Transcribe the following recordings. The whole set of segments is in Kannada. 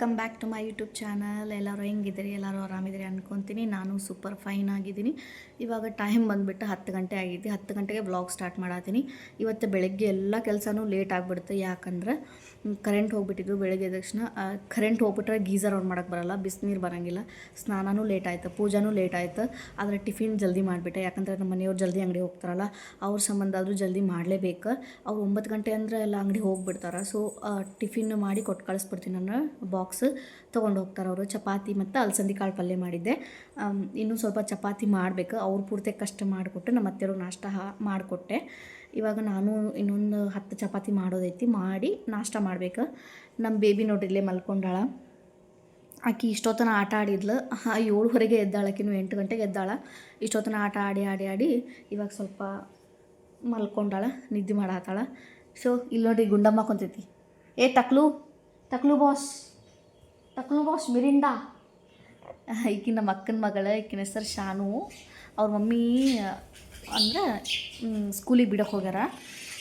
Welcome back to my YouTube channel ಎಲ್ಲರೂ ಹೆಂಗಿದ್ದೀರಿ? ಎಲ್ಲರೂ ಆರಾಮಿದ್ದೀರಿ ಅನ್ಕೊತೀನಿ. ನಾನು ಸೂಪರ್ ಫೈನ್ ಆಗಿದ್ದೀನಿ. ಇವಾಗ ಟೈಮ್ ಬಂದುಬಿಟ್ಟು ಹತ್ತು ಗಂಟೆ ಆಗಿದೆ ಹತ್ತು ಗಂಟೆಗೆ ಬ್ಲಾಗ್ ಸ್ಟಾರ್ಟ್ ಮಾಡತ್ತೀನಿ ಇವತ್ತು ಬೆಳಗ್ಗೆ ಎಲ್ಲ ಕೆಲಸನೂ ಲೇಟ್ ಆಗಿಬಿಡುತ್ತೆ. ಯಾಕಂದ್ರೆ ಕರೆಂಟ್ ಹೋಗ್ಬಿಟ್ಟಿದ್ದು ಬೆಳಗ್ಗೆ ಎದ್ದ ತಕ್ಷಣ. ಕರೆಂಟ್ ಹೋಗ್ಬಿಟ್ರೆ ಗೀಸರ್ ಆನ್ ಮಾಡೋಕ್ಕೆ ಬರೋಲ್ಲ, ಬಿಸಿನೀರು ಬರೋಂಗಿಲ್ಲ. ಸ್ನಾನೂ ಲೇಟ್ ಆಯಿತು, ಪೂಜಾನೂ ಲೇಟ್ ಆಯಿತು. ಆದರೆ ಟಿಫಿನ್ ಜಲ್ದಿ ಮಾಡಿಬಿಟ್ಟೆ. ಯಾಕಂದರೆ ನಮ್ಮ ಮನೆಯವ್ರು ಜಲ್ದಿ ಅಂಗಡಿ ಹೋಗ್ತಾರಲ್ಲ, ಅವ್ರ ಸಂಬಂಧ ಆದರೂ ಜಲ್ದಿ ಮಾಡಲೇಬೇಕು. ಅವ್ರು ಒಂಬತ್ತು ಗಂಟೆ ಅಂದರೆ ಎಲ್ಲ ಅಂಗಡಿ ಹೋಗ್ಬಿಡ್ತಾರೆ. ಸೊ ಟಿಫಿನ್ ಮಾಡಿ ಕೊಟ್ಟು ಕಳಿಸ್ಬಿಡ್ತೀನಿ ನಾನು ಬಾಕ್ಸ್ ತೊಗೊಂಡು ಹೋಗ್ತಾರೆ ಅವರು. ಚಪಾತಿ ಮತ್ತು ಅಲಸಂದಿ ಕಾಳು ಪಲ್ಯ ಮಾಡಿದ್ದೆ. ಇನ್ನೂ ಸ್ವಲ್ಪ ಚಪಾತಿ ಮಾಡಬೇಕು. ಅವ್ರು ಪೂರ್ತಿ ಕಷ್ಟ ಮಾಡಿಕೊಟ್ಟು ನಮ್ಮ ಅತ್ತೆಯವ್ರಿಗೆ ನಾಷ್ಟ ಮಾಡಿಕೊಟ್ಟೆ. ಇವಾಗ ನಾನು ಇನ್ನೊಂದು ಹತ್ತು ಚಪಾತಿ ಮಾಡೋದೈತಿ, ಮಾಡಿ ನಾಷ್ಟ ಮಾಡ್ಬೇಕು. ನಮ್ಮ ಬೇಬಿ ನೋಡ್ರಿ ಇಲ್ಲೇ ಮಲ್ಕೊಂಡಾಳ. ಆಕಿ ಇಷ್ಟೊತ್ತನ ಆಟ ಆಡಿದ್ಲು. ಏಳುವರೆಗೆ ಎದ್ದಾಳ ಆಕಿನೂ, ಎಂಟು ಗಂಟೆಗೆ ಎದ್ದಾಳ. ಇಷ್ಟೊತ್ತನ ಆಟ ಆಡಿ ಆಡಿ ಆಡಿ ಇವಾಗ ಸ್ವಲ್ಪ ಮಲ್ಕೊಂಡಾಳ, ನಿದ್ದೆ ಮಾಡತ್ತಾಳ ಸೊ ಇಲ್ಲಿ ನೋಡಿ ಗುಂಡಮ್ಮ ಕುಂತೈತಿ. ಏ, ತಕ್ಲು ತಕ್ಲು ಬಾಸ್ ತಕ್ಲು ಬಾಸ್ ಮಿರಿಂಡಾ. ಈಕಿನ ನಮ್ಮ ಅಕ್ಕನ ಮಗಳ, ಈಕಿನ ಹೆಸರು ಶಾನು. ಅವ್ರ ಮಮ್ಮಿ ಅಂದ್ರೆ ಸ್ಕೂಲಿಗೆ ಬಿಡಕ್ಕೆ ಹೋಗ್ಯಾರ.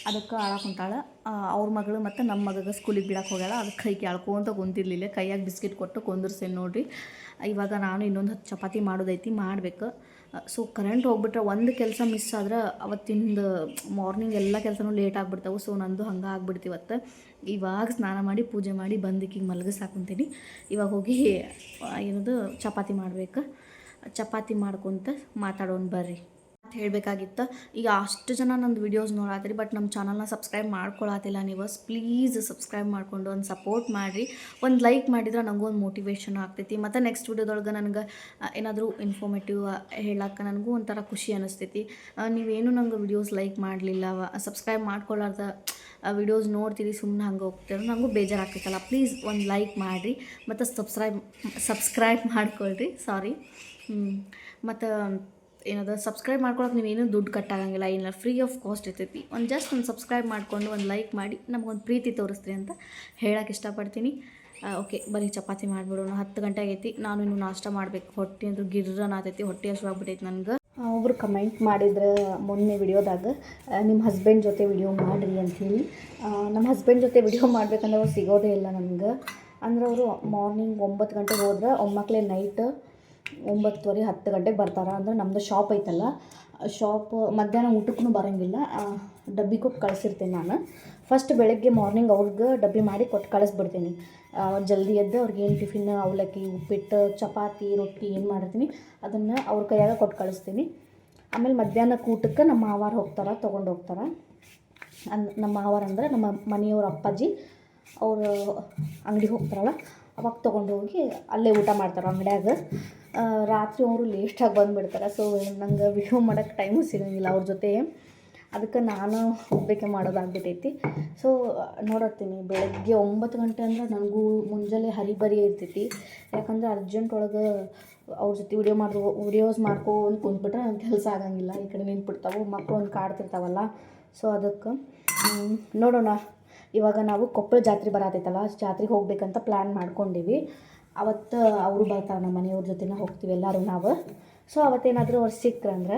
ಅದಕ್ಕೆ ಆಳಕ್ಕೆ ಕುಂತಾಳ. ಅವ್ರ ಮಗಳು ಮತ್ತು ನಮ್ಮ ಮಗಗೆ ಸ್ಕೂಲಿಗೆ ಬಿಡಕ್ಕೆ ಹೋಗ್ಯಾಳ. ಅದಕ್ಕೆ ಕೈ ಕೇಳ್ಕೊಂತ ಕುಂತಿರ್ಲಿಲ್ಲ. ಕೈಯಾಗ ಬಿಸ್ಕಿಟ್ ಕೊಟ್ಟು ಕೊಂದಿರ್ಸೇನು ನೋಡ್ರಿ. ಇವಾಗ ನಾನು ಇನ್ನೊಂದು ಹತ್ತು ಚಪಾತಿ ಮಾಡೋದೈತಿ, ಮಾಡಬೇಕು. ಸೊ ಕರೆಂಟ್ ಹೋಗ್ಬಿಟ್ರೆ ಒಂದು ಕೆಲಸ ಮಿಸ್ ಆದ್ರೆ ಅವತ್ತಿಂದ ಮಾರ್ನಿಂಗ್ ಎಲ್ಲ ಕೆಲಸನೂ ಲೇಟ್ ಆಗಿಬಿಡ್ತಾವೆ. ಸೊ ನಂದು ಹಂಗೆ ಆಗ್ಬಿಡ್ತೀವಿ ಇವತ್ತು ಇವಾಗ ಸ್ನಾನ ಮಾಡಿ, ಪೂಜೆ ಮಾಡಿ ಬಂದು ಹಿಂಗೆ ಮಲಗಿಸ್ ಹಾಕೊಂತೀನಿ ಇವಾಗ ಹೋಗಿ ಏನದು, ಚಪಾತಿ ಮಾಡ್ಬೇಕು. ಚಪಾತಿ ಮಾಡ್ಕೊತ ಮಾತಾಡೋಣ ಬರ್ರಿ. ಹೇಳಬೇಕಾಗಿತ್ತು. ಈಗ ಅಷ್ಟು ಜನ ನಂದು ವಿಡಿಯೋಸ್ ನೋಡಾತ್ರಿ ಬಟ್ ನಮ್ಮ ಚಾನಲ್ನ ಸಬ್ಸ್ಕ್ರೈಬ್ ಮಾಡ್ಕೊಳತಿಲ್ಲ ನೀವು ಪ್ಲೀಸ್ ಸಬ್ಸ್ಕ್ರೈಬ್ ಮಾಡಿಕೊಂಡು ಒಂದು ಸಪೋರ್ಟ್ ಮಾಡಿರಿ. ಒಂದು ಲೈಕ್ ಮಾಡಿದ್ರೆ ನನಗೂ ಒಂದು ಮೋಟಿವೇಶನ್ ಆಗ್ತೈತಿ. ಮತ್ತು ನೆಕ್ಸ್ಟ್ ವಿಡಿಯೋದೊಳಗೆ ನನಗೆ ಏನಾದರೂ ಇನ್ಫಾರ್ಮೇಟಿವ್ ಹೇಳಕ್ಕೆ ನನಗೂ ಒಂಥರ ಖುಷಿ ಅನಿಸ್ತೈತಿ. ನೀವೇನು ನಂಗೆ ವಿಡಿಯೋಸ್ ಲೈಕ್ ಮಾಡಲಿಲ್ಲ ಸಬ್ಸ್ಕ್ರೈಬ್ ಮಾಡ್ಕೊಳ್ಳಾರ್ದ ವಿಡಿಯೋಸ್ ನೋಡ್ತೀರಿ ಸುಮ್ಮನೆ ಹಂಗೆ ಹೋಗ್ತೀರ ನನಗೂ ಬೇಜಾರಾಗ್ತೈತಲ್ಲ. ಪ್ಲೀಸ್ ಒಂದು ಲೈಕ್ ಮಾಡಿರಿ. ಮತ್ತು ಸಬ್ಸ್ಕ್ರೈಬ್ ಸಬ್ಸ್ಕ್ರೈಬ್ ಮಾಡ್ಕೊಳ್ರಿ. ಸಾರಿ ಮತ್ತು ಏನದ ಸಬ್ಸ್ಕ್ರೈಬ್ ಮಾಡ್ಕೊಳಕ್ಕೆ ನೀವೇನು ದುಡ್ಡು ಕಟ್ಟಾಗಂಗಿಲ್ಲ, ಏನಿಲ್ಲ ಫ್ರೀ ಆಫ್ ಕಾಸ್ಟ್ ಇರ್ತೈತಿ. ಒಂದು ಜಸ್ಟ್ ಒಂದು ಸಬ್ಸ್ಕ್ರೈಬ್ ಮಾಡಿಕೊಂಡು ಒಂದು ಲೈಕ್ ಮಾಡಿ, ನಮಗೊಂದು ಪ್ರೀತಿ ತೋರಿಸ್ತೀರಿ ಅಂತ ಹೇಳಕ್ಕೆ ಇಷ್ಟಪಡ್ತೀನಿ. ಓಕೆ ಬರೀ ಚಪಾತಿ ಮಾಡಿಬಿಡೋಣ. ಹತ್ತು ಗಂಟೆ ಆಗೈತಿ, ನಾನು ಇನ್ನು ನಾಷ್ಟ ಮಾಡಬೇಕು. ಹೊಟ್ಟೆ ಅಂದ್ರೆ ಗಿರ್ರನ್ ಆತೈತಿ, ಹೊಟ್ಟೆ ಹಸುವಾಗ್ಬಿಟ್ಟೈತಿ ನನಗೆ. ಒಬ್ಬರು ಕಮೆಂಟ್ ಮಾಡಿದ್ರೆ ಮೊನ್ನೆ ವಿಡಿಯೋದಾಗ ನಿಮ್ಮ ಹಸ್ಬೆಂಡ್ ಜೊತೆ ವಿಡಿಯೋ ಮಾಡಿರಿ ಅಂಥೇಳಿ ನಮ್ಮ ಹಸ್ಬೆಂಡ್ ಜೊತೆ ವಿಡಿಯೋ ಮಾಡ್ಬೇಕಂದ್ರೆ ಅವ್ರು ಸಿಗೋದೇ ಇಲ್ಲ ನನಗೆ. ಅಂದ್ರೆ ಅವರು ಮಾರ್ನಿಂಗ್ ಒಂಬತ್ತು ಗಂಟೆಗೆ ಹೋದ್ರೆ ಒಮ್ಮಕ್ಕಳೇ ನೈಟ್ ಒಂಬತ್ತುವರೆ, ಹತ್ತು ಗಂಟೆಗೆ ಬರ್ತಾರೆ? ಅಂದ್ರೆ ನಮ್ಮದು ಶಾಪ್ ಐತಲ್ಲ ಶಾಪ್ ಮಧ್ಯಾಹ್ನ ಊಟಕ್ಕೂ ಬರೋಂಗಿಲ್ಲ. ಡಬ್ಬಿ ಕೊಟ್ಟು ಕಳಿಸಿರ್ತೀನಿ ನಾನು. ಫಸ್ಟ್ ಬೆಳಗ್ಗೆ ಮಾರ್ನಿಂಗ್ ಅವ್ರಿಗೆ ಡಬ್ಬಿ ಮಾಡಿ ಕೊಟ್ಟು ಕಳಿಸ್ಬಿಡ್ತೀನಿ. ಅವ್ರು ಜಲ್ದಿ ಎದ್ದು ಅವ್ರಿಗೆ ಏನು ಟಿಫಿನ್ ಅವಲಕ್ಕಿ, ಉಪ್ಪಿಟ್ಟು, ಚಪಾತಿ, ರೊಟ್ಟಿ ಏನು ಮಾಡಿರ್ತೀನಿ, ಅದನ್ನು ಅವ್ರ ಕೈಯಾಗ ಕೊಟ್ಟು ಕಳಿಸ್ತೀನಿ. ಆಮೇಲೆ ಮಧ್ಯಾಹ್ನಕ್ಕೆ ಊಟಕ್ಕೆ ನಮ್ಮ ಮಾವಾರ ಹೋಗ್ತಾರೆ, ತೊಗೊಂಡು ಹೋಗ್ತಾರೆ. ಅನ್, ನಮ್ಮ ಮಾವಾರ ಅಂದರೆ ನಮ್ಮ ಮನೆಯವ್ರ ಅಪ್ಪಾಜಿ, ಅವರು ಅಂಗಡಿಗೆ ಹೋಗ್ತಾರಲ್ಲ, ಅವಾಗ ತೊಗೊಂಡು ಹೋಗಿ ಅಲ್ಲೇ ಊಟ ಮಾಡ್ತಾರೆ ಅಂಗಡ್ಯಾಗ. ರಾತ್ರಿ ಅವರು ಲೇಟಾಗಿ ಬಂದುಬಿಡ್ತಾರೆ. ಸೊ ನಂಗೆ ವಿಡಿಯೋ ಮಾಡೋಕ್ಕೆ ಟೈಮು ಸಿಗೋಂಗಿಲ್ಲ ಅವ್ರ ಜೊತೆ. ಅದಕ್ಕೆ ನಾನು ಒಬ್ಬಕ್ಕೆ ಮಾಡೋದಾಗ್ಬಿಟ್ಟೈತಿ ಸೊ ನೋಡತ್ತೀನಿ, ಬೆಳಗ್ಗೆ ಒಂಬತ್ತು ಗಂಟೆ ಅಂದ್ರೆ ನನಗೂ ಮುಂಜಾನೆ ಹರಿಬರಿ ಇರ್ತೈತಿ. ಯಾಕಂದ್ರೆ ಅರ್ಜೆಂಟ್ ಒಳಗೆ ಅವ್ರ ಜೊತೆ ವಿಡಿಯೋ ಮಾಡ್ದು ವಿಡಿಯೋಸ್ ಮಾಡ್ಕೊಂಡು ಕುಂತ್ಬಿಟ್ರೆ ನನಗೆ ಕೆಲಸ ಆಗಂಗಿಲ್ಲ. ಈ ಕಡೆ ನಿಂತ್ಬಿಡ್ತಾವೆ ಮಕ್ಕಳು ಒಂದು ಕಾಡ್ತಿರ್ತಾವಲ್ಲ. ಸೊ ಅದಕ್ಕೆ ನೋಡೋಣ. ಇವಾಗ ನಾವು ಕೊಪ್ಪಳ ಜಾತ್ರೆ ಬರತೈತಲ್ಲ, ಜಾತ್ರೆಗೆ ಹೋಗ್ಬೇಕಂತ ಪ್ಲ್ಯಾನ್ ಮಾಡ್ಕೊಂಡೀವಿ. ಅವತ್ತು ಅವರು ಬರ್ತಾರೆ ನಮ್ಮ ಮನೆಯವ್ರ ಜೊತೆನೇ ಹೋಗ್ತೀವಿ ಎಲ್ಲರೂ ನಾವು. ಸೊ ಅವತ್ತೇನಾದರೂ ಅವ್ರು ಸಿಕ್ಕ್ರಂದ್ರೆ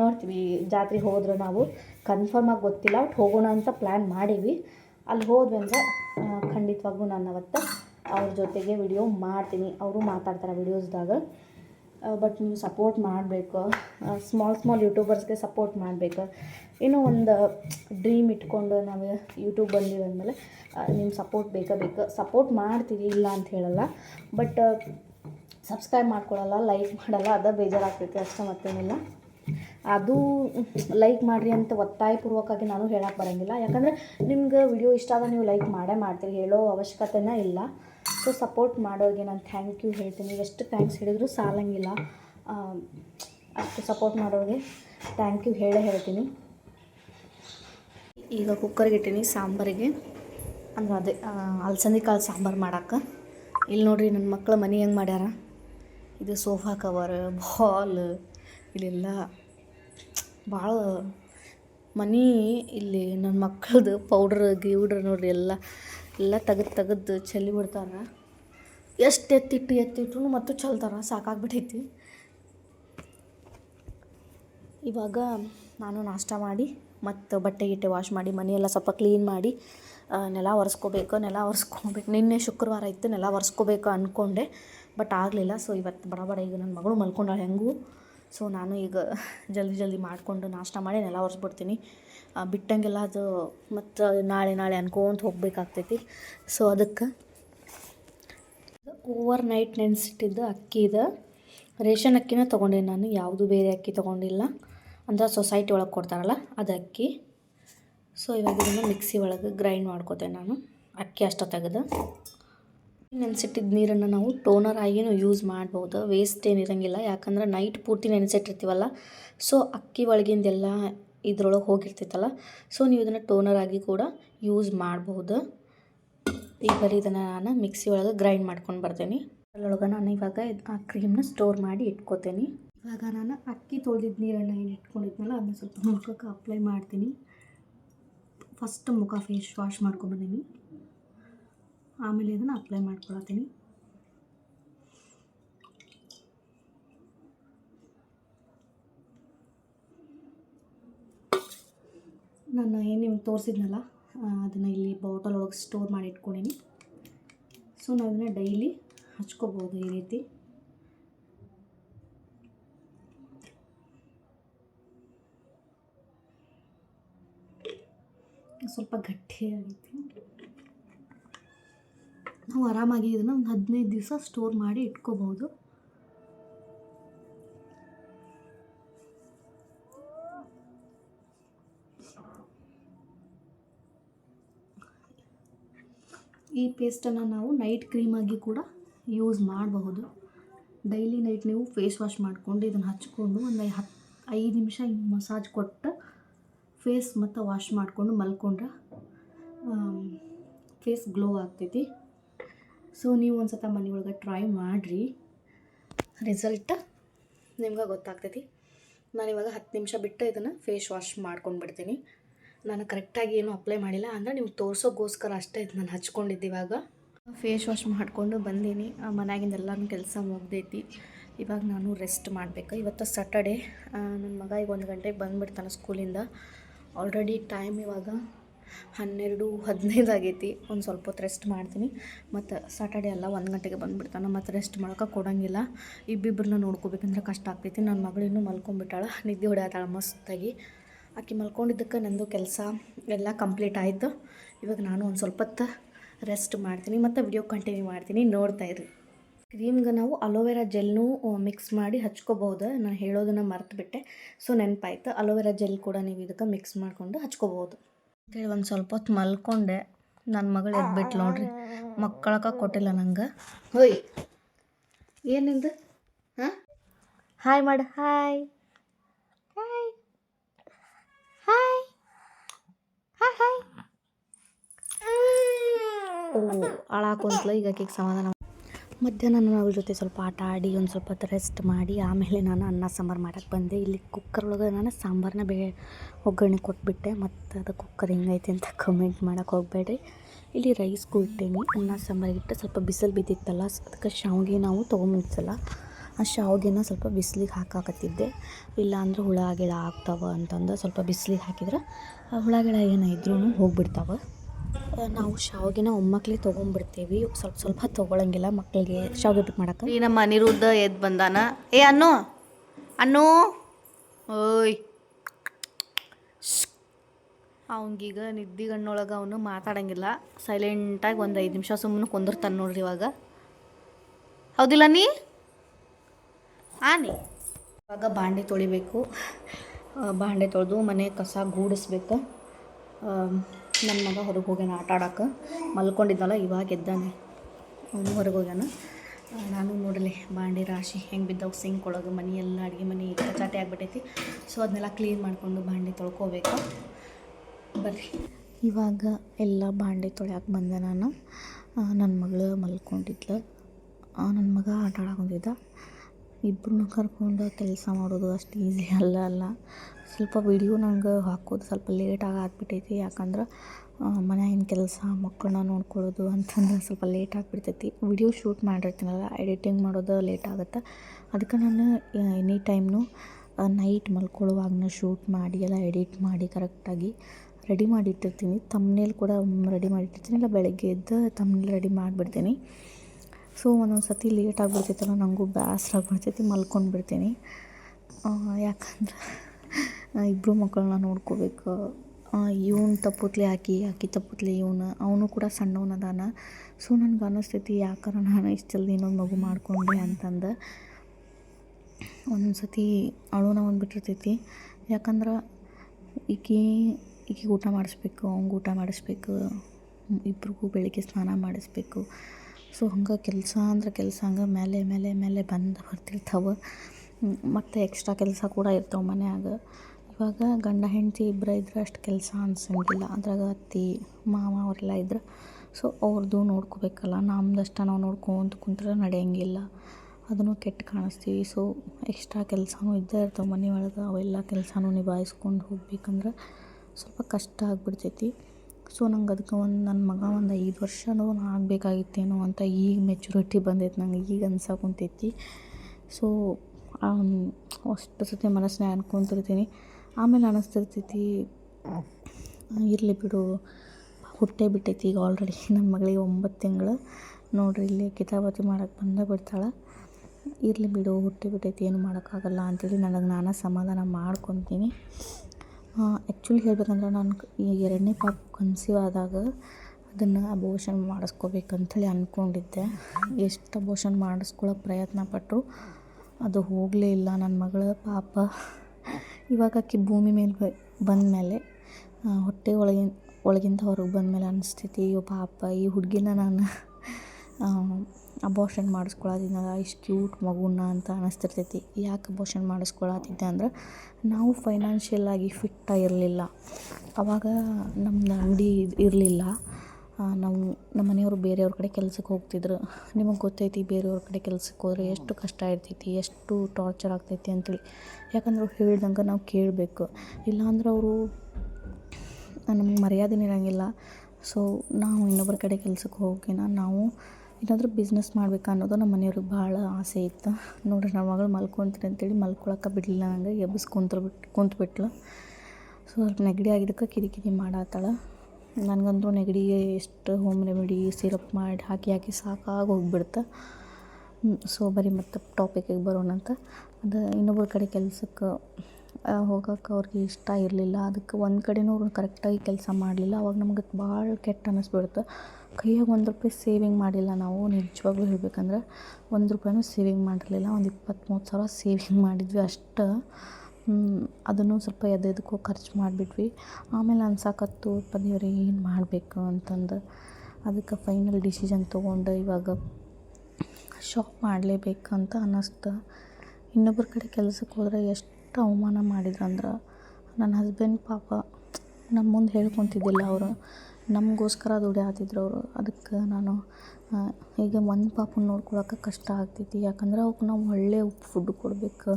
ನೋಡ್ತೀವಿ, ಜಾತ್ರೆ ಹೋದ್ರೆ ನಾವು. ಕನ್ಫರ್ಮ್ ಆಗಿ ಗೊತ್ತಿಲ್ಲ ಒಟ್ಟು ಹೋಗೋಣ ಅಂತ ಪ್ಲ್ಯಾನ್ ಮಾಡೀವಿ. ಅಲ್ಲಿ ಹೋದ್ವಿ ಅಂದ್ರೆ ಖಂಡಿತವಾಗ್ಲೂ ನಾನು ಅವತ್ತು ಅವ್ರ ಜೊತೆಗೆ ವಿಡಿಯೋ ಮಾಡ್ತೀನಿ. ಅವರು ಮಾತಾಡ್ತಾರೆ ವಿಡಿಯೋಸ್ದಾಗ ಬಟ್ ನೀವು ಸಪೋರ್ಟ್ ಮಾಡಬೇಕು. ಸ್ಮಾಲ್ ಸ್ಮಾಲ್ ಯೂಟ್ಯೂಬರ್ಸ್ಗೆ ಸಪೋರ್ಟ್ ಮಾಡಬೇಕು. ಏನೋ ಒಂದು ಡ್ರೀಮ್ ಇಟ್ಕೊಂಡು ನಾವು ಯೂಟ್ಯೂಬ್ ಬಂದೀವಿ ಅಂದಮೇಲೆ ನಿಮ್ಮ ಸಪೋರ್ಟ್ ಬೇಕೇ, ಬೇಕು? ಸಪೋರ್ಟ್ ಮಾಡ್ತೀವಿ, ಇಲ್ಲ ಅಂತ ಹೇಳಲ್ಲ. ಬಟ್ ಸಬ್ಸ್ಕ್ರೈಬ್ ಮಾಡ್ಕೊಳ್ಳಲ್ಲ ಲೈಕ್ ಮಾಡಲ್ಲ, ಅದು ಬೇಜಾರಾಗ್ತೈತಿ, ಅಷ್ಟೇ ಮತ್ತೇನಿಲ್ಲ. ಅದು ಲೈಕ್ ಮಾಡಿರಿ ಅಂತ ಒತ್ತಾಯಪೂರ್ವಕವಾಗಿ ನಾನು ಹೇಳಕ್ಕೆ ಬರೋಂಗಿಲ್ಲ. ಯಾಕಂದರೆ ನಿಮ್ಗೆ ವಿಡಿಯೋ ಇಷ್ಟ ಆದ ನೀವು ಲೈಕ್ ಮಾಡೇ ಮಾಡ್ತೀರಿ, ಹೇಳೋ ಅವಶ್ಯಕತೆನೇ ಇಲ್ಲ. ಸೊ ಸಪೋರ್ಟ್ ಮಾಡೋರಿಗೆ ನಾನು ಥ್ಯಾಂಕ್ ಯು ಹೇಳ್ತೀನಿ. ಎಷ್ಟು ಥ್ಯಾಂಕ್ಸ್ ಹೇಳಿದರೂ ಸಾಲಂಗಿಲ್ಲ. ಅಷ್ಟು ಸಪೋರ್ಟ್ ಮಾಡೋರಿಗೆ ಥ್ಯಾಂಕ್ ಯು ಹೇಳೇ ಹೇಳ್ತೀನಿ. ಈಗ ಕುಕ್ಕರ್ಗೆ ಇಟ್ಟೀನಿ ಸಾಂಬಾರಿಗೆ. ಅಂದ್ರೆ ಅದೇ ಅಲ್ಸಂದಿ ಕಾಳು ಸಾಂಬಾರು ಮಾಡಕ್ಕೆ ಇಲ್ಲಿ ನೋಡಿರಿ ನನ್ನ ಮಕ್ಕಳು ಮನೆ ಹೆಂಗೆ ಮಾಡ್ಯಾರ. ಇದು ಸೋಫಾ ಕವರ್, ಬಾಲ್, ಇಲ್ಲೆಲ್ಲ ಭಾಳ ಮನೆ ಇಲ್ಲಿ ನನ್ನ ಮಕ್ಕಳದು ಪೌಡ್ರ್ ಗಿವ್ಡ್ರ್ ನೋಡಿರಿ ಎಲ್ಲ. ಎಲ್ಲ ತೆಗೆದು ತೆಗೆದು ಚೆಲ್ಲಿ ಬಿಡ್ತಾರೆ. ಎಷ್ಟು ಎತ್ತಿಟ್ಟು ಎತ್ತಿಟ್ರು ಮತ್ತು ಚಲ್ತಾರ ಸಾಕಾಗ್ಬಿಟ್ಟೈತಿ ಇವಾಗ ನಾನು ನಾಷ್ಟ ಮಾಡಿ ಮತ್ತು ಬಟ್ಟೆ ಗಿಟ್ಟೆ ವಾಶ್ ಮಾಡಿ, ಮನೆಯೆಲ್ಲ ಸ್ವಲ್ಪ ಕ್ಲೀನ್ ಮಾಡಿ ನೆಲ ಒರೆಸ್ಕೋಬೇಕು ನೆಲ ಒರೆಸ್ಕೋಬೇಕು. ನಿನ್ನೆ ಶುಕ್ರವಾರ ಇತ್ತು, ನೆಲ ಒರೆಸ್ಕೋಬೇಕು ಅಂದ್ಕೊಂಡೆ ಬಟ್ ಆಗಲಿಲ್ಲ. ಸೊ, ಇವತ್ತು ಬಡ ಬಡ ಈಗ ನನ್ನ ಮಗಳು ಮಲ್ಕೊಂಡಾಳೆ ಹೆಂಗೂ. ಸೊ, ನಾನು ಈಗ ಜಲ್ದಿ ಜಲ್ದಿ ಮಾಡಿಕೊಂಡು ನಾಷ್ಟ ಮಾಡಿ ನೆಲ ಒರೆಸ್ಬಿಡ್ತೀನಿ. ಬಿಟ್ಟಂಗೆಲ್ಲ ಅದು ಮತ್ತು ನಾಳೆ ನಾಳೆ ಅನ್ಕೊಂತ ಹೋಗ್ಬೇಕಾಗ್ತೈತಿ. ಸೊ ಅದಕ್ಕೆ ಓವರ್ ನೈಟ್ ನೆನೆಸಿಟ್ಟಿದ್ದು ಅಕ್ಕಿ ಇದೆ. ರೇಷನ್ ಅಕ್ಕಿನ ತೊಗೊಂಡೆ ನಾನು, ಯಾವುದು ಬೇರೆ ಅಕ್ಕಿ ತೊಗೊಂಡಿಲ್ಲ. ಅಂದ್ರೆ ಸೊಸೈಟಿ ಒಳಗೆ ಕೊಡ್ತಾರಲ್ಲ, ಅದು ಅಕ್ಕಿ. ಸೊ ಇವಾಗ ಇದನ್ನು ಮಿಕ್ಸಿ ಒಳಗೆ ಗ್ರೈಂಡ್ ಮಾಡ್ಕೋತೆ ನಾನು, ಅಕ್ಕಿ ಅಷ್ಟು ತೆಗೆದು. ನೆನೆಸಿಟ್ಟಿದ್ದ ನೀರನ್ನು ನಾವು ಟೋನರ್ ಆಗಿನೂ ಯೂಸ್ ಮಾಡ್ಬೋದು ವೇಸ್ಟ್ ಏನಿರಂಗಿಲ್ಲ ಯಾಕಂದ್ರೆ ನೈಟ್ ಪೂರ್ತಿ ನೆನೆಸಿಟ್ಟಿರ್ತೀವಲ್ಲ. ಸೊ ಅಕ್ಕಿ ಒಳಗಿಂದೆಲ್ಲ ಇದ್ರೊಳಗೆ ಹೋಗಿರ್ತೈತಲ್ಲ. ಸೊ ನೀವು ಇದನ್ನು ಟೋನರ್ ಆಗಿ ಕೂಡ ಯೂಸ್ ಮಾಡ್ಬೋದು ಈಗ ಬರೀ ಇದನ್ನು ನಾನು ಮಿಕ್ಸಿ ಒಳಗೆ ಗ್ರೈಂಡ್ ಮಾಡ್ಕೊಂಡು ಬರ್ತೀನಿ. ಅದರೊಳಗೆ ನಾನು ಇವಾಗ ಆ ಕ್ರೀಮ್ನ ಸ್ಟೋರ್ ಮಾಡಿ ಇಟ್ಕೋತೇನೆ. ಇವಾಗ ನಾನು ಅಕ್ಕಿ ತೊಳೆದಿದ್ದ ನೀರನ್ನು ಏನು ಇಟ್ಕೊಂಡಿದ್ನಲ್ಲ, ಅದನ್ನ ಸ್ವಲ್ಪ ಮುಖಕ್ಕೆ ಅಪ್ಲೈ ಮಾಡ್ತೀನಿ. ಫಸ್ಟ್ ಮುಖ ಫೇಸ್ ವಾಶ್ ಮಾಡ್ಕೊಂಬಂದೀನಿ ಆಮೇಲೆ ಇದನ್ನು ಅಪ್ಲೈ ಮಾಡ್ಕೊಳತ್ತೀನಿ. ನಾನು ಏನು ನಿಮ್ಗೆ ತೋರಿಸಿದ್ನಲ್ಲ ಅದನ್ನು ಇಲ್ಲಿ ಬಾಟಲ್ ಒಳಗೆ ಸ್ಟೋರ್ ಮಾಡಿ ಇಟ್ಕೊಂಡಿನಿ. ಸೊ ನಾವು ಇದನ್ನ ಡೈಲಿ ಹಚ್ಕೋಬೋದು ಈ ರೀತಿ. ಸ್ವಲ್ಪ ಗಟ್ಟಿಯಾಗೈತಿ ನಾವು ಆರಾಮಾಗಿ ಇದನ್ನು ಒಂದು ಹದಿನೈದು ದಿವಸ ಸ್ಟೋರ್ ಮಾಡಿ ಇಟ್ಕೋಬೋದು. ಈ ಪೇಸ್ಟನ್ನು ನಾವು ನೈಟ್ ಕ್ರೀಮಾಗಿ ಕೂಡ ಯೂಸ್ ಮಾಡಬಹುದು. ಡೈಲಿ ನೈಟ್ ನೀವು ಫೇಸ್ ವಾಶ್ ಮಾಡಿಕೊಂಡು ಇದನ್ನು ಹಚ್ಕೊಂಡು ಒಂದು ಹತ್ತು ಐದು ನಿಮಿಷ ಮಸಾಜ್ ಕೊಟ್ಟು ಫೇಸ್ ಮತ್ತು ವಾಶ್ ಮಾಡಿಕೊಂಡು ಮಲ್ಕೊಂಡ್ರೆ ಫೇಸ್ ಗ್ಲೋ ಆಗ್ತೈತಿ. ಸೊ ನೀವು ಒಂದು ಸತ ಮನೆಯೊಳಗೆ ಟ್ರೈ ಮಾಡಿರಿ. ರಿಸಲ್ಟ್ ನಿಮ್ಗೆ ಗೊತ್ತಾಗ್ತೈತಿ. ನಾನಿವಾಗ ಹತ್ತು ನಿಮಿಷ ಬಿಟ್ಟು ಇದನ್ನು ಫೇಸ್ ವಾಶ್ ಮಾಡ್ಕೊಂಡು ಬಿಡ್ತೀನಿ. ನಾನು ಕರೆಕ್ಟಾಗಿ ಏನು ಅಪ್ಲೈ ಮಾಡಿಲ್ಲ, ಅಂದರೆ ನಿಮ್ಗೆ ತೋರಿಸೋಕ್ಕೋಸ್ಕರ ಅಷ್ಟೇ ಇದು ನಾನು ಹಚ್ಕೊಂಡಿದ್ದೆ ಇವಾಗ. ಫೇಸ್ ವಾಶ್ ಮಾಡಿಕೊಂಡು ಬಂದೀನಿ. ಮನೆಯಾಗಿಂದ ಮನ್ಯಾಗಿಂದೆಲ್ಲನೂ ಕೆಲಸ ಮುಗ್ದೈತಿ. ಇವಾಗ ನಾನು ರೆಸ್ಟ್ ಮಾಡಬೇಕು. ಇವತ್ತು ಸ್ಯಾಟರ್ಡೇ ನನ್ನ ಮಗ ಈಗ ಒಂದು ಗಂಟೆಗೆ ಬಂದುಬಿಡ್ತಾನೆ ಸ್ಕೂಲಿಂದ. ಆಲ್ರೆಡಿ ಟೈಮ್ ಇವಾಗ ಹನ್ನೆರಡು, ಹದಿನೈದು ಆಗೈತಿ. ಒಂದು ಸ್ವಲ್ಪ ಹೊತ್ತು ರೆಸ್ಟ್ ಮಾಡ್ತೀನಿ. ಮತ್ತು ಸಾಟರ್ಡೆ ಎಲ್ಲ ಒಂದು ಗಂಟೆಗೆ ಬಂದುಬಿಡ್ತಾನೆ. ಮತ್ತು ರೆಸ್ಟ್ ಮಾಡೋಕೆ ಕೊಡೋಂಗಿಲ್ಲ. ಇಬ್ಬಿಬ್ಬರನ್ನ ನೋಡ್ಕೋಬೇಕಂದ್ರೆ ಕಷ್ಟ ಆಗ್ತೈತಿ. ನನ್ನ ಮಗಳಿನ್ನೂ ಮಲ್ಕೊಂಡ್ಬಿಟ್ಟಾಳ. ನಿದ್ದೆ ಹೊಡೆಯತ್ತಾಳ ಮಸ್ತಾಗಿ. ಆಕೆ ಮಲ್ಕೊಂಡಿದ್ದಕ್ಕೆ ನಂದು ಕೆಲಸ ಎಲ್ಲ ಕಂಪ್ಲೀಟ್ ಆಯಿತು. ಇವಾಗ ನಾನು ಒಂದು ಸ್ವಲ್ಪ ಹೊತ್ತು ರೆಸ್ಟ್ ಮಾಡ್ತೀನಿ, ಮತ್ತು ವಿಡಿಯೋ ಕಂಟಿನ್ಯೂ ಮಾಡ್ತೀನಿ, ನೋಡ್ತಾ ಇರಿ. ಕ್ರೀಮ್ಗೆ ನಾವು ಅಲೋವೆರಾ ಜೆಲ್ನೂ ಮಿಕ್ಸ್ ಮಾಡಿ ಹಚ್ಕೋಬೋದು ನಾನು ಹೇಳೋದನ್ನು ಮರೆತುಬಿಟ್ಟೆ. ಸೊ, ನೆನಪಾಯ್ತು. ಅಲೋವೆರಾ ಜೆಲ್ ಕೂಡ ನೀವು ಇದಕ್ಕೆ ಮಿಕ್ಸ್ ಮಾಡಿಕೊಂಡು ಹಚ್ಕೋಬೋದು ಅಂತೇಳಿ ಒಂದು ಸ್ವಲ್ಪ ಹೊತ್ತು ಮಲ್ಕೊಂಡೆ. ನನ್ನ ಮಗಳು ಎದ್ಬಿಟ್ಟು ನೋಡ್ರಿ. ಮಕ್ಕಳಕ್ಕೆ ಕೊಟ್ಟಿಲ್ಲ ನಂಗೆ. ಹೋಯ್. ಏನಿಂದು ಹಾಂ? ಹಾಯ್ ಮಾಡು. ಹಾಯ್ ಓ ಅಳಾಕೊಂತಲ. ಈಗ ಆಕೆಗೆ ಸಮಾಧಾನ ಮಧ್ಯಾಹ್ನ ನಾನು ಅವ್ರ ಜೊತೆ ಸ್ವಲ್ಪ ಆಟ ಆಡಿ ಒಂದು ಸ್ವಲ್ಪ ಹೊತ್ತು ರೆಸ್ಟ್ ಮಾಡಿ, ಆಮೇಲೆ ನಾನು ಅನ್ನ ಸಾಂಬಾರು ಮಾಡೋಕ್ಕೆ ಬಂದೆ. ಇಲ್ಲಿ ಕುಕ್ಕರ್ ಒಳಗೆ ನಾನು ಸಾಂಬಾರನ್ನ ಬೇ ಒಗ್ಗರಣೆ ಕೊಟ್ಬಿಟ್ಟೆ. ಮತ್ತು ಅದು ಕುಕ್ಕರ್ ಹೆಂಗೈತೆ ಅಂತ ಕಮೆಂಟ್ ಮಾಡೋಕ್ಕೆ ಹೋಗಬೇಡ್ರಿ. ಇಲ್ಲಿ ರೈಸ್ ಇಟ್ಟೇನಿ. ಅನ್ನ ಸಾಂಬಾರು ಇಟ್ಟು ಸ್ವಲ್ಪ ಬಿಸಿಲು ಬಿದ್ದಿತ್ತಲ್ಲ ಅದಕ್ಕೆ ಶಾವಿಗೆ ನಾವು ತೊಗೊಂಬಿಡ್ಸಲ್ಲ ಆ ಶಾವಿಗೆನ ಸ್ವಲ್ಪ ಬಿಸಿಲಿಗೆ ಹಾಕಾಕತ್ತಿದ್ದೆ. ಇಲ್ಲಾಂದ್ರೆ ಹುಳ ಗಿಳ ಆಗ್ತಾವೆ ಅಂತಂದು ಸ್ವಲ್ಪ ಬಿಸಿಲಿಗೆ ಹಾಕಿದ್ರೆ, ಆ ಹುಳ ಗಿಳ ಇದ್ರೂ ಹೋಗ್ಬಿಡ್ತಾವೆ. ನಾವು ಶಾವಿಗೆನ ಒಮ್ಮಕ್ಳಿಗೆ ತೊಗೊಂಡ್ಬಿಡ್ತೀವಿ. ಸ್ವಲ್ಪ ಸ್ವಲ್ಪ ತೊಗೊಳಂಗಿಲ್ಲ ಮಕ್ಕಳಿಗೆ ಶಾವಿಗೆ ಬಿಟ್ಟು ಮಾಡಕ್ಕೆ. ಈ ನಮ್ಮ ಅನಿರುದ್ಧ ಎದ್ದು ಬಂದಾನ. ಏ, ಅನ್ನು. ಅನ್ನು. ಓಯ್. ಅವನಿಗೀಗ ನಿದ್ದಿಗಣ್ಣೊಳಗೆ ಅವನು ಮಾತಾಡಂಗಿಲ್ಲ. ಸೈಲೆಂಟಾಗಿ ಒಂದು ಐದು ನಿಮಿಷ ಸುಮ್ಮನೆ ಕುಂದಿರ್ತಾನೆ ನೋಡ್ರಿ ಇವಾಗ. ಹೌದಿಲ್ಲ ನೀ? ಆನಿ ಇವಾಗ ಬಾಂಡೆ ತೊಳಿಬೇಕು. ಬಾಂಡೆ ತೊಳೆದು ಮನೆ ಕಸ ಗೂಡಿಸ್ಬೇಕು. ನನ್ನ ಮಗ ಹೊರಗೆ ಹೋಗ್ಯಾನ ಆಟ ಆಡಕ್ಕೆ ಮಲ್ಕೊಂಡಿದ್ದಲ್ಲ ಇವಾಗ ಎದ್ದಾನೆ. ಅವನು ಹೊರಗೆ ಹೋಗ್ಯಾನ. ನಾನು ನೋಡಲಿ, ಬಾಂಡಿ ರಾಶಿ ಹೆಂಗೆ ಬಿದ್ದವು, ಸಿಂಕ್ ಒಳಗೆ ಮನೆ ಎಲ್ಲ, ಅಡುಗೆ ಮನೆ ಕಚಾಟೆ ಆಗಿಬಿಟ್ಟೈತಿ. ಸೊ ಅದನ್ನೆಲ್ಲ ಕ್ಲೀನ್ ಮಾಡಿಕೊಂಡು ಬಾಂಡಿ ತೊಳ್ಕೊಬೇಕು. ಬರ್ರಿ. ಇವಾಗ ಎಲ್ಲ ಬಾಂಡಿ ತೊಳ್ಯಾಕೆ ಬಂದೆ ನಾನು. ನನ್ನ ಮಗಳು ಮಲ್ಕೊಂಡಿದ್ಲು. ನನ್ನ ಮಗ ಆಟ ಆಡಕೊಂಡಿದ್ದ ಇಬ್ಬರನ್ನೂ ಕರ್ಕೊಂಡು ಕೆಲಸ ಮಾಡೋದು ಅಷ್ಟು ಈಸಿ ಅಲ್ಲ ಅಲ್ಲ. ಸ್ವಲ್ಪ ವಿಡಿಯೋ ನಂಗೆ ಹಾಕೋದು ಸ್ವಲ್ಪ ಲೇಟಾಗಿ ಆಗ್ಬಿಟ್ಟೈತಿ ಯಾಕಂದ್ರೆ ಮನ್ಯಾಗಿನ ಕೆಲಸ, ಮಕ್ಕಳನ್ನ ನೋಡ್ಕೊಳ್ಳೋದು ಅಂತಂದ್ರೆ ಸ್ವಲ್ಪ ಲೇಟ್ ಆಗಿಬಿಡ್ತೈತಿ. ವಿಡಿಯೋ ಶೂಟ್ ಮಾಡಿರ್ತೀನಲ್ಲ, ಎಡಿಟಿಂಗ್ ಮಾಡೋದು ಲೇಟ್ ಆಗುತ್ತೆ. ಅದಕ್ಕೆ ನಾನು ಎನಿ ಟೈಮ್ನು ನೈಟ್ ಮಲ್ಕೊಳ್ಳುವಾಗನ ಶೂಟ್ ಮಾಡಿ, ಎಲ್ಲ ಎಡಿಟ್ ಮಾಡಿ ಕರೆಕ್ಟಾಗಿ ರೆಡಿ ಮಾಡಿಟ್ಟಿರ್ತೀನಿ. ತಮ್ಮನೇಲ್ ಕೂಡ ರೆಡಿ ಮಾಡಿಟ್ಟಿರ್ತೀನಿ. ಇಲ್ಲ, ಬೆಳಗ್ಗೆ ಎದ್ದು ತಮ್ಮನೇಲ್ ರೆಡಿ ಮಾಡಿಬಿಡ್ತೀನಿ. ಸೊ ಒಂದೊಂದು ಸತಿ ಲೇಟ್ ಆಗಿಬಿಡ್ತೈತಲ್ಲ ನನಗೂ ಬೇಸರ ಆಗಿಬಿಡ್ತೈತಿ ಮಲ್ಕೊಂಡು ಬಿಡ್ತೀನಿ ಯಾಕಂದ್ರೆ ಇಬ್ಬರು ಮಕ್ಕಳನ್ನ ನೋಡ್ಕೋಬೇಕು. ಇವ್ನು ತಪ್ಪುತ್ಲೆ, ಆಕಿ ಆಕಿ ತಪ್ಪುತ್ಲೆ, ಇವನು. ಅವನು ಕೂಡ ಸಣ್ಣವನದಾನ ಸೊ ನನಗೆ ಅನ್ನಿಸ್ತೈತಿ ಯಾಕಾರ ನಾನು ಇಷ್ಟು ಜಲ್ದಿ ಇನ್ನೊಂದು ಮಗು ಮಾಡ್ಕೊಂಡೆ ಅಂತಂದು. ಒಂದೊಂದು ಸತಿ ಅಳುನ ಬಂದುಬಿಟ್ಟಿರ್ತೈತಿ. ಯಾಕಂದ್ರೆ ಈಕೆ, ಈಕೆಗೆ ಊಟ ಮಾಡಿಸ್ಬೇಕು, ಅವ್ನಿಗೆ ಊಟ ಮಾಡಿಸ್ಬೇಕು. ಇಬ್ರಿಗೂ ಬೆಳಿಗ್ಗೆ ಸ್ನಾನ ಮಾಡಿಸ್ಬೇಕು. ಸೊ ಹಂಗೆ ಕೆಲಸ ಅಂದ್ರೆ ಕೆಲಸ, ಹಂಗೆ ಮೇಲೆ ಮೇಲೆ ಮೇಲೆ ಬಂದು ಬರ್ತಿರ್ತಾವೆ. ಮತ್ತು ಎಕ್ಸ್ಟ್ರಾ ಕೆಲಸ ಕೂಡ ಇರ್ತಾವೆ ಮನ್ಯಾಗ. ಇವಾಗ ಗಂಡ ಹೆಂಡತಿ ಇಬ್ಬರ ಇದ್ರೆ ಅಷ್ಟು ಕೆಲಸ ಅನ್ಸಂಗಿಲ್ಲ. ಅದ್ರಾಗ ಅತ್ತಿ, ಮಾವ ಅವರೆಲ್ಲ ಇದ್ರೆ ಸೊ ಅವ್ರದ್ದು ನೋಡ್ಕೋಬೇಕಲ್ಲ. ನಮ್ದಷ್ಟ ನಾವು ನೋಡ್ಕೊಂತ ಕುಂತ್ರೆ ನಡೆಯಂಗಿಲ್ಲ. ಅದನ್ನು ಕೆಟ್ಟು ಕಾಣಿಸ್ತೀವಿ. ಸೊ ಎಕ್ಸ್ಟ್ರಾ ಕೆಲಸನೂ ಇದ್ದೇ ಇರ್ತಾವೆ ಮನೆ ಒಳಗೆ. ಅವೆಲ್ಲ ಕೆಲಸನೂ ನಿಭಾಯಿಸ್ಕೊಂಡು ಹೋಗ್ಬೇಕಂದ್ರೆ ಸ್ವಲ್ಪ ಕಷ್ಟ ಆಗಿಬಿಡ್ತೈತಿ. ಸೊ ನಂಗೆ ಅದಕ್ಕೆ ಒಂದು ನನ್ನ ಮಗ ಒಂದು ಐದು ವರ್ಷನೂ ಆಗಬೇಕಾಗಿತ್ತೇನೋ ಅಂತ ಈಗ ಮೆಚುರಿಟಿ ಬಂದೈತೆ ನಂಗೆ. ಈಗ ಅನ್ಸಕ್ಕೆ ಕುಂತೈತಿ ಸೊ ಅಷ್ಟು ಸತಿ ಮನಸ್ಸನ್ನ ಅನ್ಕೊತಿರ್ತೀನಿ. ಆಮೇಲೆ ಅನ್ನಿಸ್ತಿರ್ತೈತಿ ಇರಲಿ ಬಿಡು. ಹುಟ್ಟೆ ಬಿಟ್ಟೈತಿ ಈಗ ಆಲ್ರೆಡಿ ನನ್ನ ಮಗಳಿಗೆ ಒಂಬತ್ತು ತಿಂಗಳು. ನೋಡಿರಿ ಇಲ್ಲಿ ಕಿತಾಬತಿ ಮಾಡಕ್ಕೆ ಬಂದೇ ಬಿಡ್ತಾಳೆ. ಇರಲಿ ಬಿಡು, ಹುಟ್ಟಿ ಬಿಟ್ಟೈತಿ, ಏನು ಮಾಡೋಕ್ಕಾಗಲ್ಲ ಅಂಥೇಳಿ ನನಗೆ ನಾನು ಸಮಾಧಾನ ಮಾಡ್ಕೊತೀನಿ. ಆ್ಯಕ್ಚುಲಿ ಹೇಳ್ಬೇಕಂದ್ರೆ ನಾನು ಈ ಎರಡನೇ ಪಾಪ ಕನ್ಸೀವ್ ಆದಾಗ ಅದನ್ನು ಅಬೋಷನ್ ಮಾಡಿಸ್ಕೋಬೇಕಂಥೇಳಿ ಅಂದ್ಕೊಂಡಿದ್ದೆ ಎಷ್ಟು ಅಬೋಷನ್ ಮಾಡಿಸ್ಕೊಳ್ಳೋಕೆ ಪ್ರಯತ್ನ ಪಟ್ಟರು ಅದು ಹೋಗಲೇ ಇಲ್ಲ. ನನ್ನ ಮಗಳ ಪಾಪ ಇವಾಗ ಆಕೆ ಭೂಮಿ ಮೇಲೆ ಬಂದ ಮೇಲೆ ಹೊಟ್ಟೆ ಒಳಗಿನ ಒಳಗಿಂದ ಹೊರಗೆ ಬಂದಮೇಲೆ ಅನಿಸ್ತೈತಿ, ಅಯ್ಯೋ ಪಾಪ, ಈ ಹುಡುಗಿನ ನಾನು ಅಬೋಷನ್ ಮಾಡಿಸ್ಕೊಳತ್ತಿದ್ನಲ್ಲ ಇಷ್ಟು ಕ್ಯೂಟ್ ಮಗುನ ಅಂತ ಅನಿಸ್ತಿರ್ತೈತಿ. ಯಾಕೆ ಅಬೋಷನ್ ಮಾಡಿಸ್ಕೊಳತ್ತಿದ್ದೆ ಅಂದ್ರೆ, ನಾವು ಫೈನಾನ್ಷಿಯಲ್ ಆಗಿ ಫಿಟ್ ಫಿಟ್ಟಾಗಿರಲಿಲ್ಲ ಅವಾಗ ನಮ್ದು ಅಂಗಡಿ ಇರಲಿಲ್ಲ. ನಾವು ನಮ್ಮ ಮನೆಯವರು ಬೇರೆಯವ್ರ ಕಡೆ ಕೆಲ್ಸಕ್ಕೆ ಹೋಗ್ತಿದ್ರು. ನಿಮಗೆ ಗೊತ್ತೈತಿ ಬೇರೆಯವ್ರ ಕಡೆ ಕೆಲ್ಸಕ್ಕೆ ಹೋದ್ರೆ ಎಷ್ಟು ಕಷ್ಟ ಇರ್ತೈತಿ, ಎಷ್ಟು ಟಾರ್ಚರ್ ಆಗ್ತೈತಿ ಅಂತೇಳಿ. ಯಾಕಂದ್ರೆ ಅವ್ರು ಹೇಳ್ದಂಗೆ ನಾವು ಕೇಳಬೇಕು. ಇಲ್ಲಾಂದ್ರೆ ಅವರು ನಮ್ಗೆ ಮರ್ಯಾದೆನೇ ಇರೋಂಗಿಲ್ಲ. ಸೊ ನಾವು ಇನ್ನೊಬ್ಬರ ಕಡೆ ಕೆಲ್ಸಕ್ಕೆ ಹೋಗೋಕಿನ ನಾವು ಏನಾದರೂ ಬಿಸ್ನೆಸ್ ಮಾಡ್ಬೇಕು ಅನ್ನೋದು ನಮ್ಮ ಮನೆಯವ್ರಿಗೆ ಭಾಳ ಆಸೆ ಇತ್ತು. ನೋಡ್ರಿ ನಮ್ಮ ಮಗಳು ಮಲ್ಕೊಂತೀನಿ ಅಂತೇಳಿ ಮಲ್ಕೊಳಕ್ಕೆ ಬಿಡಲಿಲ್ಲ ನಂಗೆ, ಎಬ್ಬಿಸಿ ಕುಂತ್ರ ಬಿಟ್ಟು ಕುಂತ್ಬಿಟ್ಲು. ಸೊ ಸ್ವಲ್ಪ ನೆಗಡಿ ಆಗಿದ್ದಕ್ಕೆ ಕಿರಿಕಿರಿ ಮಾಡತ್ತಾಳ ನನಗಂತೂ ನೆಗಡಿ ಎಷ್ಟು ಹೋಮ್ ರೆಮಿಡಿ ಸಿರಪ್ ಮಾಡಿ ಹಾಕಿ ಹಾಕಿ ಸಾಕಾಗಿ ಹೋಗ್ಬಿಡ್ತು. ಸೊ ಬರೀ ಮತ್ತೆ ಟಾಪಿಕಿಗೆ ಬರೋಣಂತ ಅದು ಇನ್ನೊಬ್ಬರ ಕಡೆ ಕೆಲಸಕ್ಕೆ ಹೋಗೋಕೆ ಅವ್ರಿಗೆ ಇಷ್ಟ ಇರಲಿಲ್ಲ. ಅದಕ್ಕೆ ಒಂದು ಕಡೆನೂ ಅವ್ರು ಕರೆಕ್ಟಾಗಿ ಕೆಲಸ ಮಾಡಲಿಲ್ಲ. ಅವಾಗ ನಮ್ಗೆ ಭಾಳ ಕೆಟ್ಟ ಅನ್ನಿಸ್ಬಿಡ್ತು ಕೈಯಾಗ ಒಂದು ರೂಪಾಯಿ ಸೇವಿಂಗ್ ಮಾಡಿಲ್ಲ ನಾವು, ನಿಜವಾಗ್ಲೂ ಹೇಳ್ಬೇಕಂದ್ರೆ. ಒಂದು ರೂಪಾಯಿನೂ ಸೇವಿಂಗ್ ಮಾಡಿರಲಿಲ್ಲ. ಒಂದು ಇಪ್ಪತ್ತು ಮೂವತ್ತು ಸಾವಿರ ಸೇವಿಂಗ್ ಮಾಡಿದ್ವಿ ಅಷ್ಟು. ಅದನ್ನು ಸ್ವಲ್ಪ ಎದೆದಕ್ಕೂ ಖರ್ಚು ಮಾಡಿಬಿಟ್ವಿ. ಆಮೇಲೆ ಅನ್ಸಾಕತ್ತು ದೇವ್ರೇ ಏನು ಮಾಡಬೇಕು ಅಂತಂದು. ಅದಕ್ಕೆ ಫೈನಲ್ ಡಿಸಿಷನ್ ತೊಗೊಂಡು ಇವಾಗ ಶಾಪ್ ಮಾಡಲೇಬೇಕಂತ ಅನ್ನಿಸ್ತು. ಇನ್ನೊಬ್ಬರ ಕಡೆ ಕೆಲ್ಸಕ್ಕೆ ಹೋದ್ರೆ ಎಷ್ಟು ಅವಮಾನ ಮಾಡಿದ್ರಂದ್ರೆ ನನ್ನ ಹಸ್ಬೆಂಡ್ ಪಾಪ ನಮ್ಮ ಮುಂದೆ ಹೇಳ್ಕೊತಿದ್ದಿಲ್ಲ ಅವರು. ನಮಗೋಸ್ಕರ ದುಡಿಯಾತಿದ್ರು ಅವರು. ಅದಕ್ಕೆ ನಾನು ಈಗ ಒಂದು ಪಾಪನ ನೋಡ್ಕೊಳಕ್ಕೆ ಕಷ್ಟ ಆಗ್ತೈತಿ. ಯಾಕಂದ್ರೆ ಅವಕ್ಕೆ ನಾವು ಒಳ್ಳೆಯ ಫುಡ್ ಕೊಡ್ಬೇಕು.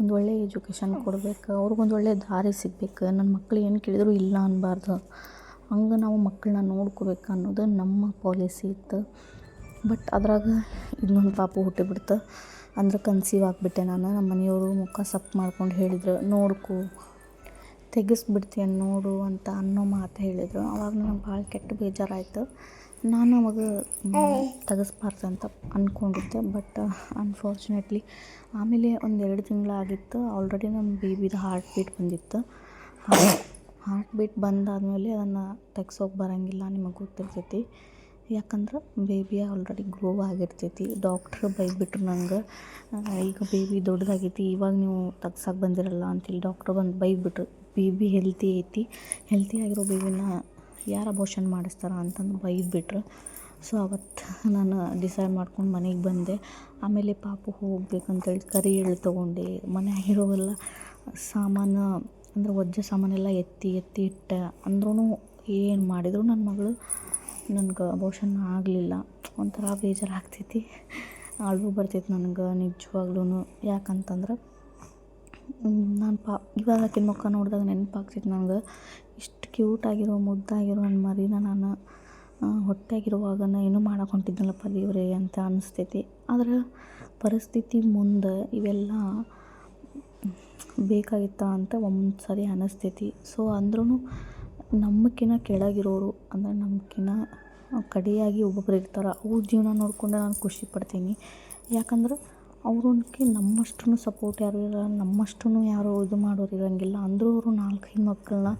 ಒಂದು ಒಳ್ಳೆಯ ಎಜುಕೇಷನ್ ಕೊಡ್ಬೇಕು, ಅವ್ರಿಗೊಂದು ಒಳ್ಳೆಯ ದಾರಿ ಸಿಗ್ಬೇಕು, ನನ್ನ ಮಕ್ಳು ಏನು ಕೇಳಿದ್ರು ಇಲ್ಲ ಅನ್ನಬಾರ್ದು ಹಂಗೆ ನಾವು ಮಕ್ಕಳನ್ನ ನೋಡ್ಕೋಬೇಕು ಅನ್ನೋದು ನಮ್ಮ ಪಾಲಿಸಿ ಇತ್ತು. ಬಟ್ ಅದ್ರಾಗ ಇನ್ನೊಂದು ಪಾಪು ಹುಟ್ಟಿಬಿಡ್ತು ಅಂದ್ರೆ ಕನ್ಸೀವ್ ಆಗಿಬಿಟ್ಟೆ ನಾನು. ನಮ್ಮ ಮನೆಯವರು ಮುಖ ಸಪ್ಪು ಮಾಡ್ಕೊಂಡು ಹೇಳಿದ್ರು, ನೋಡ್ಕೊ ತೆಗೆಸ್ಬಿಡ್ತೀಯ ನೋಡು ಅಂತ ಅನ್ನೋ ಮಾತು ಹೇಳಿದರು. ಅವಾಗ ನನಗೆ ಭಾಳ ಕೆಟ್ಟ ಬೇಜಾರಾಯಿತು. ನಾನು ಅವಾಗ ತೆಗೆಸ್ಬಾರ್ದು ಅಂತ ಅಂದ್ಕೊಂಡಿದ್ದೆ ಬಟ್ ಅನ್ಫಾರ್ಚುನೇಟ್ಲಿ ಆಮೇಲೆ ಒಂದು ಎರಡು ತಿಂಗಳಾಗಿತ್ತು. ಆಲ್ರೆಡಿ ನಮ್ಮ ಬೇಬಿದು ಹಾರ್ಟ್ ಬೀಟ್ ಬಂದಿತ್ತು. ಹಾರ್ಟ್ ಬೀಟ್ ಬಂದಾದಮೇಲೆ ಅದನ್ನು ತೆಗ್ಸೋಕೆ ಬರೋಂಗಿಲ್ಲ ನಿಮಗೆ ಗೊತ್ತಿರ್ತೈತಿ. ಯಾಕಂದ್ರೆ ಬೇಬಿ ಆಲ್ರೆಡಿ ಗ್ರೋ ಆಗಿರ್ತೈತಿ. ಡಾಕ್ಟ್ರ್ ಬೈಬಿಟ್ರು ನಂಗೆ ಈಗ ಬೇಬಿ ದೊಡ್ಡದಾಗೈತಿ ಇವಾಗ ನೀವು ತೆಗ್ಸಕ್ಕೆ ಬಂದಿರಲ್ಲ ಅಂತೇಳಿ ಡಾಕ್ಟ್ರ್ ಬಂದು ಬೈದ್ಬಿಟ್ರು. ಬೇಬಿ ಹೆಲ್ತಿ ಐತಿ. ಹೆಲ್ತಿ ಆಗಿರೋ ಬೇಬಿನ ಯಾರು ಅಬೋಷನ್ ಮಾಡಿಸ್ತಾರ ಅಂತಂದು ಬೈದ್ಬಿಟ್ರು. ಸೊ ಅವತ್ತು ನಾನು ಡಿಸೈಡ್ ಮಾಡ್ಕೊಂಡು ಮನೆಗೆ ಬಂದೆ. ಆಮೇಲೆ ಪಾಪು ಹೋಗ್ಬೇಕಂತೇಳಿ ಕರಿ ಎಳ್ಳು ತೊಗೊಂಡೆ. ಮನೆಯಾಗಿರೋವೆಲ್ಲ ಸಾಮಾನು, ಅಂದ್ರೆ ಒಜ್ಜ ಸಾಮಾನೆಲ್ಲ ಎತ್ತಿ ಎತ್ತಿ ಇಟ್ಟೆ. ಅಂದ್ರೂ ಏನು ಮಾಡಿದ್ರು ನನ್ನ ಮಗಳು. ನನಗೆ ಅಬೋಷನ್ ಆಗಲಿಲ್ಲ. ಒಂಥರ ಬೇಜಾರಾಗ್ತೈತಿ. ಅಳು ಬರ್ತೈತಿ ನನಗೆ ನಿಜವಾಗ್ಲೂ ಯಾಕಂತಂದ್ರೆ ನಾನು ಪಾ ಇವಾಗ ಆಕಿನ ಮುಖ ನೋಡಿದಾಗ ನೆನಪಾಗ್ತಿತ್ತು ನನಗೆ ಇಷ್ಟು ಕ್ಯೂಟಾಗಿರೋ ಮುದ್ದಾಗಿರೋ ನನ್ನ ಮರಿನ ನಾನು ಹೊಟ್ಟೆಗಿರುವಾಗ ಏನೋ ಮಾಡಕ್ಕೆ ಹೊಂಟಿದ್ನಲ್ಲಪ್ಪ ದೇವರೇ ಅಂತ ಅನಿಸ್ತೈತಿ. ಆದ್ರೆ ಪರಿಸ್ಥಿತಿ ಮುಂದೆ ಇವೆಲ್ಲ ಬೇಕಾಗಿತ್ತಾ ಅಂತ ಒಂದು ಸರಿ ಅನಿಸ್ತೈತಿ. ಸೊ ಅಂದ್ರೂ ನಮ್ಮಕ್ಕಿಂತ ಕೆಳಗಿರೋರು, ಅಂದರೆ ನಮ್ಕಿಂತ ಕಡೆಯಾಗಿ ಒಬ್ಬೊಬ್ರು ಇರ್ತಾರೆ, ಅವ್ರ ಜೀವನ ನೋಡಿಕೊಂಡು ನಾನು ಖುಷಿ ಪಡ್ತೀನಿ. ಯಾಕಂದ್ರೆ ಅವ್ರನ್ಕೆ ನಮ್ಮಷ್ಟು ಸಪೋರ್ಟ್ ಯಾರು ಇರಲ್ಲ ನಮ್ಮಷ್ಟು ಯಾರೂ ಇದು ಮಾಡೋರು ಇರೋಂಗಿಲ್ಲ. ಅಂದರೂ ಅವರು ನಾಲ್ಕೈದು ಮಕ್ಕಳನ್ನ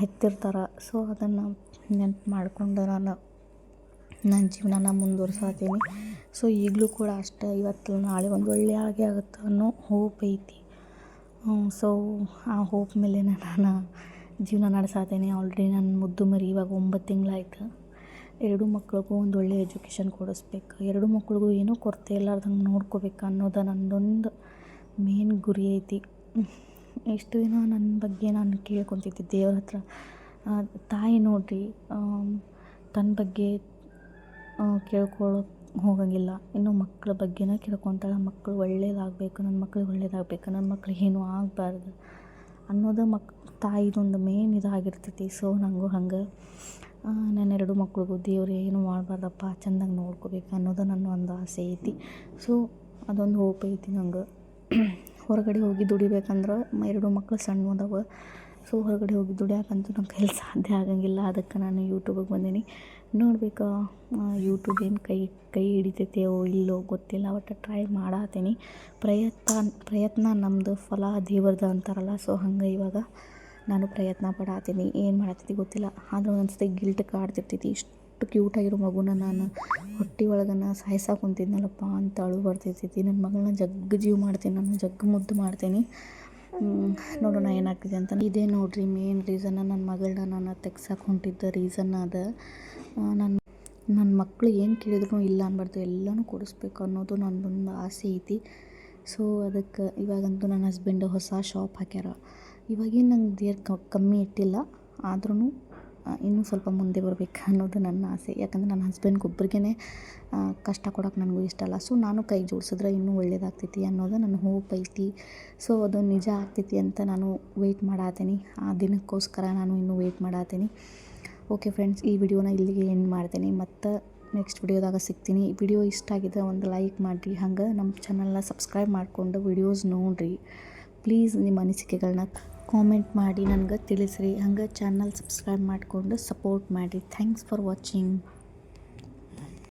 ಹೆತ್ತಿರ್ತಾರೆ. ಸೊ ಅದನ್ನು ನೆನ್ಪು ಮಾಡಿಕೊಂಡು ನಾನು ನನ್ನ ಜೀವನನ ಮುಂದುವರ್ಸಾತೀನಿ. ಸೊ ಈಗಲೂ ಕೂಡ ಅಷ್ಟೇ. ಇವತ್ತು ನಾಳೆ ಒಂದು ಒಳ್ಳೆ ಆಗೇ ಆಗುತ್ತೆ ಅನ್ನೋ ಹೋಪ್ ಐತಿ. ಸೊ ಆ ಹೋಪ್ ಮೇಲೆ ನಾನು ಜೀವನ ನಡೆಸಾತೀನಿ. ಆಲ್ರೆಡಿ ನನ್ನ ಮುದ್ದು ಮರಿ ಇವಾಗ ಒಂಬತ್ತು ತಿಂಗಳಾಯ್ತು. ಎರಡೂ ಮಕ್ಳಿಗೂ ಒಂದು ಒಳ್ಳೆಯ ಎಜುಕೇಷನ್ ಕೊಡಿಸ್ಬೇಕು. ಎರಡು ಮಕ್ಳಿಗೂ ಏನೂ ಕೊರತೆ ಇರ್ಲಾರ್ದಂಗೆ ನೋಡ್ಕೋಬೇಕು ಅನ್ನೋದು ನನ್ನದೊಂದು ಮೇನ್ ಗುರಿ ಐತಿ. ಎಷ್ಟು ದಿನ ನನ್ನ ಬಗ್ಗೆ ನಾನು ಕೇಳ್ಕೊತಿದ್ದೆ ದೇವ್ರ ಹತ್ರ. ತಾಯಿ ನೋಡಿರಿ ತನ್ನ ಬಗ್ಗೆ ಕೇಳ್ಕೊಳ್ಳೋಕೆ ಹೋಗಂಗಿಲ್ಲ. ಇನ್ನು ಮಕ್ಕಳ ಬಗ್ಗೆನೇ ಕೇಳ್ಕೊತಾಳೆ. ಮಕ್ಕಳು ಒಳ್ಳೇದಾಗಬೇಕು ನನ್ನ ಮಕ್ಳಿಗೆ ಒಳ್ಳೇದಾಗಬೇಕು ನನ್ನ ಮಕ್ಳಿಗೆ ಏನೂ ಆಗಬಾರ್ದು. ಅನ್ನೋದು ಮಕ್, ತಾಯಿದೊಂದು ಮೇನ್ ಇದಾಗಿರ್ತೈತಿ. ಸೊ ನನಗೂ ಹಂಗೆ. ನನ್ನ ಎರಡು ಮಕ್ಳಿಗೂ ದೇವ್ರು, ಏನು ಮಾಡಬಾರ್ದಪ್ಪ, ಚಂದಾಗಿ ನೋಡ್ಕೋಬೇಕು ಅನ್ನೋದು ನನ್ನ ಒಂದು ಆಸೆ ಐತಿ. ಸೊ ಅದೊಂದು ಹೋಪ್ ಐತಿ ನಂಗೆ. ಹೊರಗಡೆ ಹೋಗಿ ದುಡಿಬೇಕಂದ್ರೆ ಎರಡು ಮಕ್ಕಳು ಸಣ್ಣ ಅದಾವ. ಸೊ ಹೊರಗಡೆ ಹೋಗಿ ದುಡಿಯಾಕಂತೂ ನನ್ನ ಕೈಲಿ ಸಾಧ್ಯ ಆಗಂಗಿಲ್ಲ. ಅದಕ್ಕೆ ನಾನು ಯೂಟ್ಯೂಬಿಗೆ ಬಂದೀನಿ. ನೋಡ್ಬೇಕು. ಯೂಟ್ಯೂಬ್ ಏನು ಕೈ ಕೈ ಹಿಡಿತೈತೆಯೋ ಇಲ್ಲೋ ಗೊತ್ತಿಲ್ಲ ಒಟ್ಟು ಟ್ರೈ ಮಾಡತ್ತೀನಿ ಪ್ರಯತ್ನ ಪ್ರಯತ್ನ ನಮ್ಮದು ಫಲ ದೇವ್ರದ್ದು ಅಂತಾರಲ್ಲ ಸೊ ಹಂಗೆ ಇವಾಗ ನಾನು ಪ್ರಯತ್ನ ಪಡಾತೀನಿ. ಏನು ಮಾಡತ್ತೈತಿ ಗೊತ್ತಿಲ್ಲ. ಆದ್ರೆ ಒಂದೊಂದ್ಸತಿ ಗಿಲ್ಟ್ ಕಾಡ್ತಿರ್ತೈತಿ ಇಷ್ಟು ಕ್ಯೂಟಾಗಿರೋ ಮಗುನ ನಾನು ಹೊಟ್ಟೆ ಒಳಗನ ಸಾಯ್ಸಾಕ ಕುಂತಿದ್ನಲ್ಲಪ್ಪ ಅಂತ ಅಳು ಬರ್ತಿರ್ತೈತಿ ನನ್ನ ಮಗಳನ್ನ ಜಗ್ಗ ಜೀವ ಮಾಡ್ತೀನಿ, ನಾನು ಜಗ್ಗ ಮುದ್ದು ಮಾಡ್ತೀನಿ. ನೋಡೋಣ ಏನಾಗ್ತಿದೆ ಅಂತ. ಇದೇ ನೋಡ್ರಿ ಮೇನ್ ರೀಸನ್ ನನ್ನ ಮಗಳನ್ನ ನಾನು ತೆಗ್ಸಕ್ಕೆ ಹೊಂಟಿದ್ದ ರೀಸನ್ ಅದ. ನನ್ನ ನನ್ನ ಮಕ್ಕಳು ಏನು ಕೇಳಿದ್ರು ಇಲ್ಲ ಅನ್ಬಾರ್ದು, ಎಲ್ಲನೂ ಕೊಡಿಸ್ಬೇಕು ಅನ್ನೋದು ನನ್ನದೊಂದು ಆಸೆ ಐತಿ. ಸೊ ಅದಕ್ಕೆ ಇವಾಗಂತೂ ನನ್ನ ಹಸ್ಬೆಂಡ್ ಹೊಸ ಶಾಪ್ ಹಾಕ್ಯಾರ. ಇವಾಗೇನು ನಂಗೆ ದೇರ್ ಕಮ್ಮಿ ಇಟ್ಟಿಲ್ಲ ಆದ್ರೂ ಇನ್ನೂ ಸ್ವಲ್ಪ ಮುಂದೆ ಬರಬೇಕು ಅನ್ನೋದು ನನ್ನ ಆಸೆ. ಯಾಕಂದ್ರೆ ನನ್ನ ಹಸ್ಬೆಂಡ್ಗೆ ಒಬ್ರಿಗೇ ಕಷ್ಟ ಕೊಡೋಕೆ ನನಗೂ ಇಷ್ಟ ಅಲ್ಲ. ಸೊ ನಾನು ಕೈ ಜೋಡಿಸಿದ್ರೆ ಇನ್ನೂ ಒಳ್ಳೇದಾಗ್ತೈತಿ ಅನ್ನೋದು ನನ್ನ ಹೋಪ್ ಐತಿ. ಸೊ ಅದು ನಿಜ ಆಗ್ತೈತಿ ಅಂತ ನಾನು ವೆಯ್ಟ್ ಮಾಡಾತೀನಿ. ಆ ದಿನಕ್ಕೋಸ್ಕರ ನಾನು ಇನ್ನೂ ವೆಯ್ಟ್ ಮಾಡಾತೀನಿ. ಓಕೆ ಫ್ರೆಂಡ್ಸ್ ಈ ವಿಡಿಯೋನ ಇಲ್ಲಿಗೆ ಎಂಡ್ ಮಾಡ್ತೀನಿ. ಮತ್ತು ನೆಕ್ಸ್ಟ್ ವಿಡಿಯೋದಾಗ ಸಿಗ್ತೀನಿ. ವಿಡಿಯೋ ಇಷ್ಟ ಆಗಿದ್ರೆ ಒಂದು ಲೈಕ್ ಮಾಡಿರಿ. ಹಂಗೆ ನಮ್ಮ ಚಾನಲ್ನ ಸಬ್ಸ್ಕ್ರೈಬ್ ಮಾಡಿಕೊಂಡು ವಿಡಿಯೋಸ್ ನೋಡಿರಿ. ಪ್ಲೀಸ್ ನಿಮ್ಮ ಅನಿಸಿಕೆಗಳನ್ನ ಕಾಮೆಂಟ್ ಮಾಡಿ ನನಗೆ ತಿಳಿಸ್ರಿ. ಹಂಗೆ ಚಾನಲ್ ಸಬ್ಸ್ಕ್ರೈಬ್ ಮಾಡಿಕೊಂಡು ಸಪೋರ್ಟ್ ಮಾಡಿ. Thanks for watching